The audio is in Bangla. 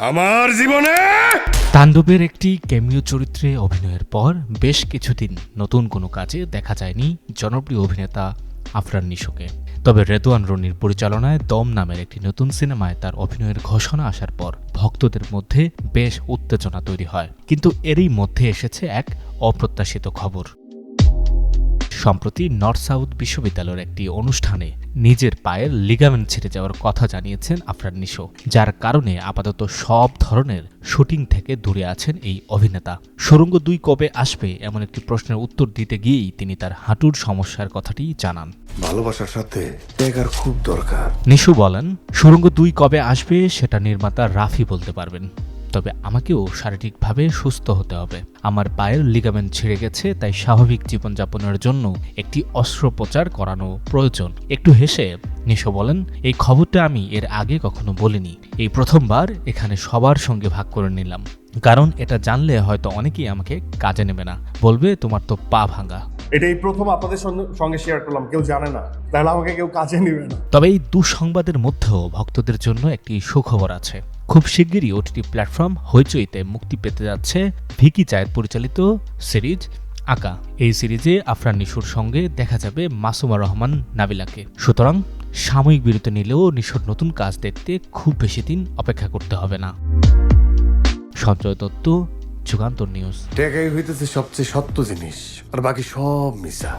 আমার জীবনে তাণ্ডবের একটি ক্যামিও চরিত্রে অভিনয়ের পর বেশ কিছুদিন নতুন কোনো কাজে দেখা যায়নি জনপ্রিয় অভিনেতা আফরান নিশোকে। তবে রেদওয়ান রনির পরিচালনায় দম নামের একটি নতুন সিনেমায় তার অভিনয়ের ঘোষণা আসার পর ভক্তদের মধ্যে বেশ উত্তেজনা তৈরি হয়। কিন্তু এরই মধ্যে এসেছে এক অপ্রত্যাশিত খবর। সম্প্রতি নর্থ সাউথ বিশ্ববিদ্যালয়ের একটি অনুষ্ঠানে নিজের পায়ের লিগামেন্ট ছিঁড়ে যাওয়ার কথা জানিয়েছেন আফরান নিশো যার কারণে আপাতত সব ধরনের শুটিং থেকে দূরে আছেন এই অভিনেতা। সুরঙ্গ দুই কবে আসবে এমন একটি প্রশ্নের উত্তর দিতে গিয়েই তিনি তার হাঁটুর সমস্যার কথাটি জানান। ভালোবাসার সাথে খুব দরকার। নিশু বলেন সুরঙ্গ দুই কবে আসবে সেটা নির্মাতা রাফি বলতে পারবেন। তবে আমাকেও শারীরিকভাবে সুস্থ হতে হবে। আমার পায়ের লিগামেন্ট ছিঁড়ে গেছে তাই স্বাভাবিক জীবনযাপনের জন্য একটি অস্ত্রোপচার করানো প্রয়োজন। একটু হেসে নিশো বলেন এই খবরটা আমি এর আগে কখনো বলিনি। এই প্রথমবার এখানে সবার সঙ্গে ভাগ করে নিলাম। কারণ এটা জানলে হয়তো অনেকেই আমাকে কাজে নেবে না। বলবে তোমার তো পা ভাঙা। এটাই প্রথম আপনাদের সঙ্গে- সঙ্গে শেয়ার করলাম কেউ জানে না। তাহলে আমাকে কেউ কাজে নেবে না। তবে এই দুঃসংবাদের মধ্যেও ভক্তদের জন্য একটি সুখবর আছে। খুব শিগগিরই ওটিটি প্ল্যাটফর্ম হইচইতে মুক্তি পেতে যাচ্ছে ভিকি চায়ের পরিচালিত সিরিজ আঁকা। এই সিরিজে আফরান নিশুর সঙ্গে দেখা যাবে মাসুমা রহমান নাবিলাকে। সুতরাং সাময়িক বিরতি নিলেও নিশুর নতুন কাজ দেখতে খুব বেশি দিন অপেক্ষা করতে হবে না। সঞ্জয় দত্ত, যুগান্তর নিউজ। টেকাই হইতেছে সবচেয়ে সত্য জিনিস, আর বাকি সব মিশা